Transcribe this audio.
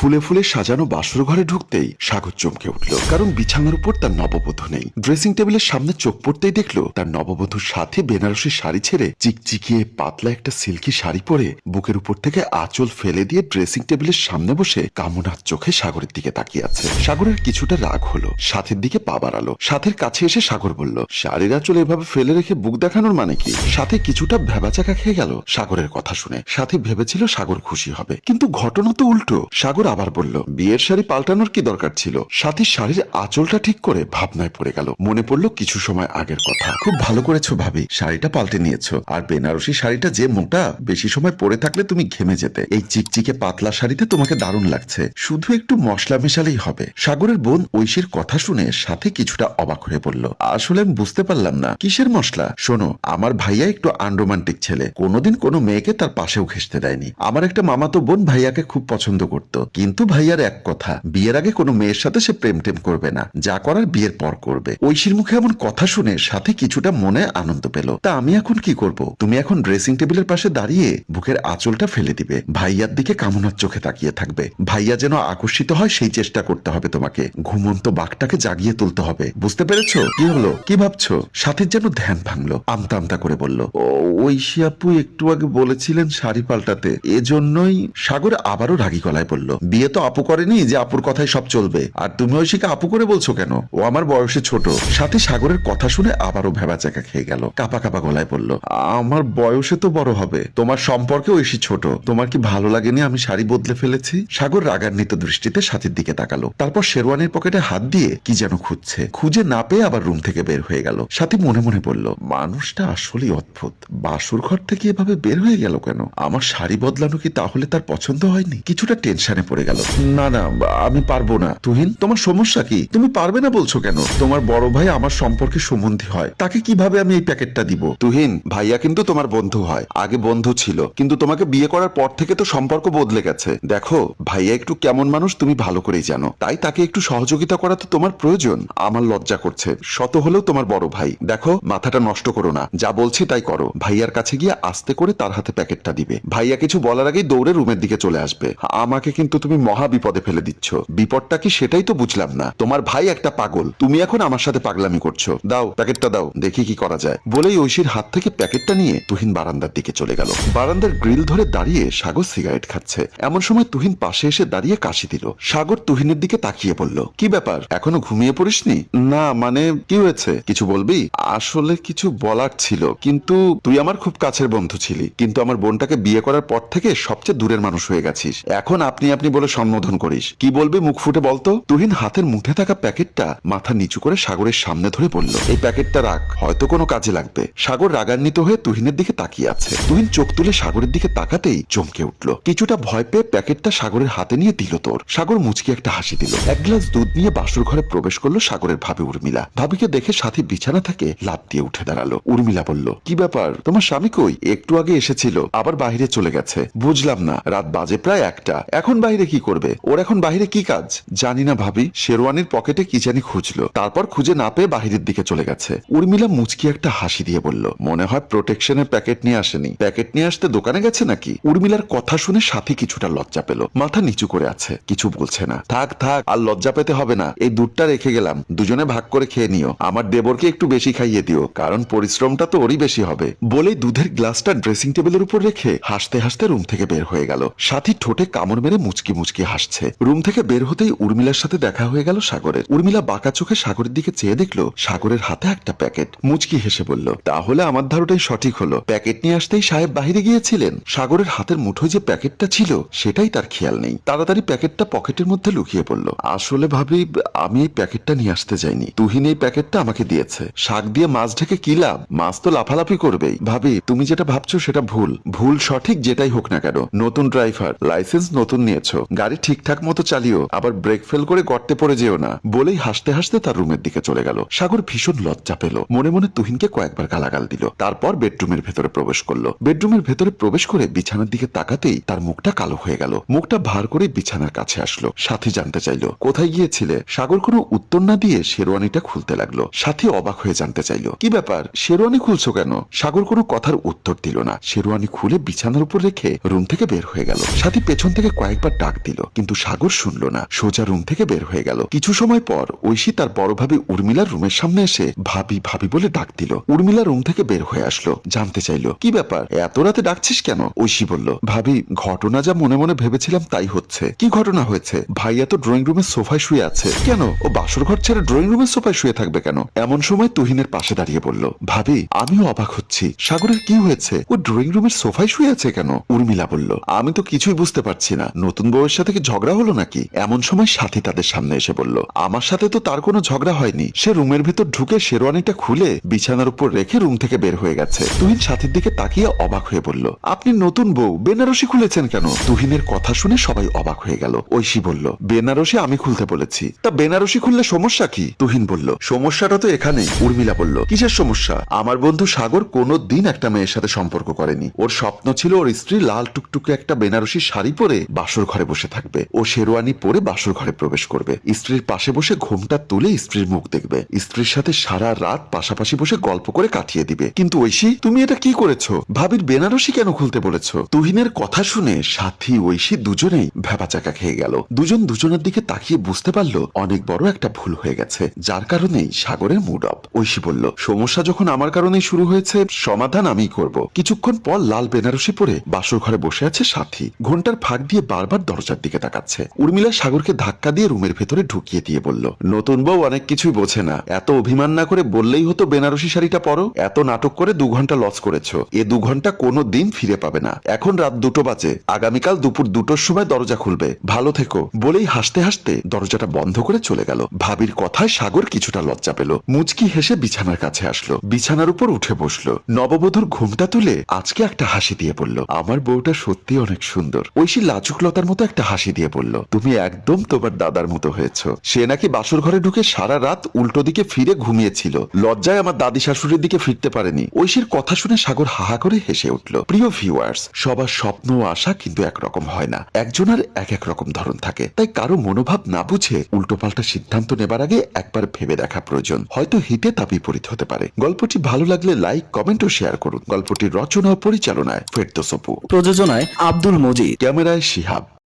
ফুলে ফুলে সাজানো বাসর ঘরে ঢুকতেই সাগর চমকে উঠল। কারণ বিছানার উপর তার নববধূ নেই। ড্রেসিং টেবিলের সামনে চোখ পড়তেই দেখল, তার নববধূর সাথে বেনারসি শাড়ি ছেড়ে চিকচিকিয়ে পাতলা একটা সিল্কি শাড়ি পরে বুকের উপর থেকে আঁচল ফেলে দিয়ে ড্রেসিং টেবিলের সামনে বসে কামনার চোখে সাগরের দিকে তাকিয়ে আছে। সাগরের কিছুটা রাগ হলো, সাথের দিকে পা বাড়ালো। সাথের কাছে এসে সাগর বলল, শাড়ির আঁচল এভাবে ফেলে রেখে বুক দেখানোর মানে কি? সাথে কিছুটা ভেবাচাকা খেয়ে গেল সাগরের কথা শুনে। সাথে ভেবেছিল সাগর খুশি হবে। কিন্তু ঘটনা তো উল্টো। সাগর আবার বলল, বিয়ের শাড়ি পাল্টানোর কি দরকার ছিল? সাথী শাড়ির আঁচলটা ঠিক করে ভাবনায় পড়ে গেল। মনে পড়ল কিছু সময় আগের কথা। খুব ভালো করেছ ভাবি, শাড়িটা পাল্টে নিয়েছো। আর বেনারসি শাড়িটা যে মোটা, বেশি সময় পরে থাকলে তুমি ঘেমে যেতে। এই চিকচিকে পাতলা শাড়িতে তোমাকে দারুণ লাগছে। শুধু একটু মশলা মেশালেই হবে। সাগরের বোন ঐশীর কথা শুনে সাথে কিছুটা অবাক হয়ে পড়ল আসলে আমি বুঝতে পারলাম না। কিসের মশলা? শোনো, আমার ভাইয়া একটু আনরোমান্টিক ছেলে। কোনোদিন কোনো মেয়েকে তার পাশেও ঘেসতে দেয়নি। আমার একটা মামাতো বোন ভাইয়াকে খুব পছন্দ করত। কিন্তু ভাইয়ার এক কথা বিয়ের আগে কোনো মেয়ের সাথে সে প্রেম টেম করবে না যা করার বিয়ের পর করবে। ঐশীর মুখে এমন কথা শুনে সাথে কিছুটা মনে আনন্দ পেল। তা আমি এখন কি করব? তুমি এখন ড্রেসিং টেবিলের পাশে দাঁড়িয়ে বুকের আঁচলটা ফেলে দিবে। ভাইয়ার দিকে কামনার চোখে তাকিয়ে থাকবে। ভাইয়া যেন আকর্ষিত হয় সেই চেষ্টা করতে হবে তোমাকে। ঘুমন্ত বাঘটাকে জাগিয়ে তুলতে হবে। বুঝতে পেরেছ? কি হলো? কি ভাবছ? সাথে যেন ধ্যান ভাঙলো আমতা আমতা করে বলল "ও, ঐশী আপু একটু আগে বলেছিলেন শাড়ি পাল্টাতে। এজন্যই সাগর আবারও রাগী গলায় বলল বিয়ে তো আপু করেনি যে আপুর কথাই সব চলবে। আর তুমি ঐশীকে আপু করে বলছো কেন? ও আমার বয়সে ছোট। সাথে সাগরের কথা শুনে আবারও ভেবা চাকা খেয়ে গেল। কাপা কাপা গলায় বলল, আমার বয়সে তো বড় হবে। তোমার সম্পর্কে ঐশী ছোট। তোমার কি ভালো লাগেনি আমি শাড়ি বদলে ফেলেছি? সাগর রাগান্বিত দৃষ্টিতে সাথীর দিকে তাকালো। তারপর শেরওয়ানির পকেটে হাত দিয়ে কি যেন খুঁজছে। খুঁজে না পেয়ে আবার রুম থেকে বের হয়ে গেল। সাথী মনে মনে বলল, মানুষটা আসলেই অদ্ভুত। বাসুর ঘর থেকে এভাবে বের হয়ে গেল কেন? আমার শাড়ি বদলানো কি তাহলে তার পছন্দ হয়নি? কিছুটা টেনশনে পড়ে গেল। না না, আমি পারব না। তুহিন, তোমার সমস্যা কি? তুমি পারবে না বলছো কেন? তোমার বড় ভাই আমার সম্পর্কে সম্বন্ধী হয়। তাকে কীভাবে আমি এই প্যাকেটটা দিব? তুহিন, ভাইয়া কিন্তু তোমার বন্ধু হয়। আগে বন্ধু ছিল। কিন্তু তোমাকে বিয়ে করার পর থেকে তো সম্পর্ক বদলে গেছে। দেখো, ভাইয়া একটু কেমন মানুষ তুমি ভালো করেই জানো। তাই তাকে একটু সহযোগিতা করা তো তোমার প্রয়োজন। আমার লজ্জা করছে। শত হলেও তোমার বড় ভাই। দেখো, মাথাটা নষ্ট করো না। যা বলছি তাই করো। ভাইয়ার কাছে গিয়ে আস্তে করে তার হাতে প্যাকেটটা দিবে। ভাইয়া কিছু বলার আগেই দৌড়ে রুমের দিকে চলে আসবে। আমাকে কিন্তু তুমি মহা বিপদে ফেলে দিচ্ছ। বিপদটা কি সেটাই তো বুঝলাম না। তোমার ভাই একটা পাগল। তুমি এখন আমার সাথে পাগলামি করছ। দাও, প্যাকেটটা দাও, দেখি কি করা যায়। বলেই ঐশীর হাত থেকে প্যাকেটটা নিয়ে তুহিন বারান্দার দিকে চলে গেল। বারান্দার গ্রিল ধরে দাঁড়িয়ে সাগর সিগারেট খাচ্ছে। এমন সময় তুহিন পাশে এসে দাঁড়িয়ে কাশি দিল। সাগর তুহিনের দিকে তাকিয়ে বলল, কি ব্যাপার? এখনও ঘুমিয়ে পড়িসনি? না মানে কি হয়েছে? কিছু বলবি? আসলে কিছু বলার ছিল, কিন্তু তুই আমার খুব কাছের বন্ধু ছিলি। কিন্তু আমার বোনটাকে বিয়ে করার পর থেকে সবচেয়ে দূরের মানুষ হয়ে গেছিস। এখন আপনি আপনি বলে সম্বোধন করিস। কি বলবি মুখ ফুটে বলতো? তুহিন হাতের মুঠে থাকা প্যাকেটটা মাথা নিচু করে সাগরের সামনে ধরে বলল, এই প্যাকেটটা রাখ, হয়তো কোনো কাজে লাগবে। সাগর রাগান্বিত হয়ে তুহিনের দিকে তাকিয়ে আছে। তুহিন চোখ তুলে সাগরের দিকে তাকাতেই চমকে উঠল। কিছুটা ভয় পেয়ে প্যাকেটটা সাগরের হাতে নিয়ে দিল তোর। সাগর মুচকি একটা হাসি দিল। এক গ্লাস দুধ নিয়ে বাসুর ঘরে প্রবেশ করল সাগরের ভাবি উর্মিলা। ভাবিকে দেখে সাথী বিছানা থেকে লাভ দিয়ে উঠে দাঁড়াল। উর্মিলা বলল, কি ব্যাপার? তোমার স্বামী কই? একটু আগে এসেছিল, আবার বাইরে চলে গেছে। বুঝলাম না, রাত বাজে প্রায় একটা। এখন বাইরে কি করবে? ওর এখন বাইরে কি কাজ? জানি না ভাবি। শেরওয়ানির পকেটে কি জানি খুঁজলো। তারপর খুঁজে না পেয়ে বাহিরের দিকে চলে গেছে। উর্মিলা মুচকি একটা হাসি দিয়ে বলল, মনে হয় প্রোটেকশনের প্যাকেট নিয়ে আসেনি। প্যাকেট নিয়ে আসতে দোকানে গেছে নাকি? উর্মিলার কথা শুনে সাথী কিছুটা লজ্জা পেল। মাথা নিচু করে আছে। কিছু বলছে না। থাক থাক, আর লজ্জা পেতে হবে না। এই দুধটা রেখে গেলাম। দুজনে ভাগ করে খেয়ে নিও। আমার দেবরকে একটু বেশি খাইয়ে দিও, কারণ পরিশ্রমটা তো ওরই বেশি হবে। বলেই দুধের গ্লাসটা ড্রেসিং টেবিলের উপর রেখে হাসতে হাসতে রুম থেকে বের হয়ে গেল। সাথী ঠোঁটে কামড় মেরে মুচকি মুচকি মুচকি হাসছে। রুম থেকে বের হতেই উর্মিলার সাথে দেখা হয়ে গেল সাগরের। উর্মিলা বাঁকা চোখে সাগরের দিকে চেয়ে দেখল সাগরের হাতে একটা প্যাকেট। মুচকি হেসে বলল, তাহলে আমার ধারণাটাই সঠিক হলো। প্যাকেট নিয়ে আসতেই সাহেব বাহিরে গিয়েছিলেন। সাগরের হাতের মুঠোয় যে প্যাকেটটা ছিল, সেটাই তার খেয়াল নেই। তাড়াতাড়ি প্যাকেটটা পকেটের মধ্যে লুকিয়ে পড়ল। আসলে ভাবি, আমি এই প্যাকেটটা নিয়ে আসতে যাইনি। তুহিন এই প্যাকেটটা আমাকে দিয়েছে। শাক দিয়ে মাছ ঢেকে কি লাভ? মাছ তো লাফালাফি করবেই। ভাবি, তুমি যেটা ভাবছ সেটা ভুল। ভুল সঠিক যেটাই হোক না কেন। নতুন ড্রাইভার, লাইসেন্স নতুন নিয়েছো। গাড়ি ঠিকঠাক মতো চালিও, আবার ব্রেক ফেল করে গর্তে পড়ে যেও না। বলেই হাসতে হাসতে তার রুমের দিকে চলে গেল। সাগর ভীষণ লজ্জা পেল। মনে মনে তুহিনকে কয়েকবার গালাগাল দিল। তারপর বেডরুমের ভেতরে প্রবেশ করল। বেডরুমের ভেতরে প্রবেশ করে বিছানার দিকে তাকাতেই তার মুখটা কালো হয়ে গেল। মুখটা ভার করে বিছানার কাছে আসলো। সাথী জানতে চাইলো, কোথায় গিয়েছিলে? সাগর কোনো উত্তর না দিয়ে শেরওয়ানিটা খুলতে লাগল। সাথী অবাক হয়ে জানতে চাইলো, কি ব্যাপার? শেরওয়ানি খুলছো কেন? সাগর কোনো কথার উত্তর দিল না। শেরওয়ানি খুলে বিছানার উপর রেখে রুম থেকে বের হয়ে গেল। সাথী পেছন থেকে কয়েকবার ডাক দিল, কিন্তু সাগর শুনল না। সোজা রুম থেকে বের হয়ে গেল। কিছু সময় পর ঐশী তার বড় ভাবি উর্মিলার রুমের সামনে এসে ভাবি ভাবি বলে ডাক দিল। উর্মিলা রুম থেকে বের হয়ে আসলো, জানতে চাইলো, কি ব্যাপার? এত রাতে ডাকছিস কেন? ঐশী বলল, ভাবি, ঘটনা যা মনে মনে ভেবেছিলাম তাই হচ্ছে। কি ঘটনা হয়েছে? ভাইয়া তো ড্রয়িং রুমের সোফায় শুয়ে আছে। কেন? ও বাসর ঘর ছেড়ে ড্রয়িং রুমের সোফায় শুয়ে থাকবে কেন? এমন সময় তুহিনের পাশে দাঁড়িয়ে বলল, ভাবি, আমিও অবাক হচ্ছি। সাগরের কি হয়েছে? ও ড্রয়িং রুমের সোফায় শুয়ে আছে কেন? উর্মিলা বলল, আমি তো কিছুই বুঝতে পারছি না। নতুন বউয়ের সাথে কি ঝগড়া হলো নাকি? এমন সময় সাথী তাদের সামনে এসে বলল, আমার সাথে তো তার কোনো ঝগড়া হয়নি। সে রুমের ভিতর ঢুকে শেরওয়ানিটা খুলে বিছানার উপর রেখে রুম থেকে বের হয়ে গেছে। তুহিন সাথীর দিকে তাকিয়ে অবাক হয়ে বলল, আপনি নতুন বউ, বেনারসি খুলেছেন কেন? তুহিনের কথা শুনে সবাই অবাক হয়ে গেল। ঐশী বলল, বেনারসি আমি খুলতে বলেছি। তা বেনারসি খুললে সমস্যা কি? তুহিন বলল, সমস্যাটা তো এখানেই। উর্মিলা বলল, কিসের সমস্যা? আমার বন্ধু সাগর কোনো দিন একটা মেয়ের সাথে সম্পর্ক করেনি। ওর স্বপ্ন ছিল ওর স্ত্রী লাল টুকটুকে একটা বেনারসি শাড়ি পরে বাসর ঘরে বসে থাকবে ও শেরওয়ানি পরে বাসর ঘরে প্রবেশ করবে। স্ত্রীর পাশে বসে ঘোমটা তুলে স্ত্রীর মুখ দেখবে। স্ত্রীর সাথে সারা রাত পাশাপাশি বসে গল্প করে কাটিয়ে দিবে। কিন্তু ঐশী, তুমি এটা কি করেছ? ভাবির বেনারসি কেন খুলতে বলেছ? তুহিনের কথা শুনে সাথী, ঐশী দুজনেই ভেবাচাকা খেয়ে গেল। দুজন দুজনের দিকে তাকিয়ে বুঝতে পারল অনেক বড় একটা ভুল হয়ে গেছে, যার কারণেই সাগরের মুড অফ। ঐশী বলল, সমস্যা যখন আমার কারণেই শুরু হয়েছে, সমাধান আমি করব। কিছুক্ষণ পর লাল বেনারসি পরে বাসর ঘরে বসে আছে সাথী। ঘণ্টার ফাঁক দিয়ে বারবার দরজার দিকে তাকাচ্ছে। উর্মিলা সাগরকে ধাক্কা দিয়ে রুমের ভেতরে ঢুকিয়ে দিয়ে বলল, নতুন বউ অনেক কিছুই বোঝে না। এত অভিমান না করে বললেই হতো বেনারসি শাড়িটা পরো? এত নাটক করে দু ঘণ্টা লস করেছ। এ দু ঘণ্টা কোনো দিন ফিরে পাবে না। এখন রাত দুটো বাজে। আগামীকাল দুপুর দুটোর সময় দরজা খুলবে। ভালো থেকো। বলেই হাসতে হাসতে দরজাটা বন্ধ করে চলে গেল। ভাবির কথায় সাগর কিছুটা লজ্জা পেল। মুচকি হেসে বিছানার কাছে আসলো। বিছানার উপর উঠে বসল। নববধূর ঘুমটা তুলে আজকে একটা হাসি দিয়ে বলল, আমার বউটা সত্যি অনেক সুন্দর। ঐশী লাচুকলতার মতো একটা হাসি দিয়ে বলল তুমি একদম তোমার দাদার মতো হয়েছ। সে নাকি বাসর ঘরে ঢুকে সারা রাত উল্টো দিকে ফিরে ঘুমিয়েছিল। লজ্জায় আমার দাদি শাশুড়ির দিকে ফিরতে পারেনি। ঐশীর কথা শুনে সাগর হাহা করে হেসে উঠল প্রিয় ভিউয়ার্স সবার স্বপ্ন ও আশা কিন্তু একরকম হয় না। একজনের এক এক রকম ধরন থাকে। তাই কারও মনোভাব না বুঝে উল্টোপাল্টা সিদ্ধান্ত নেবার আগে একবার ভেবে দেখা প্রয়োজন। হয়তো হিতে তা বিপরীত হতে পারে। গল্পটি ভালো লাগলে লাইক কমেন্ট ও শেয়ার করুন। গল্পটির রচনা ও পরিচালনায় ফেরদোস অপু। প্রযোজনায় আব্দুল মজিদ। ক্যামেরায় শিহাব।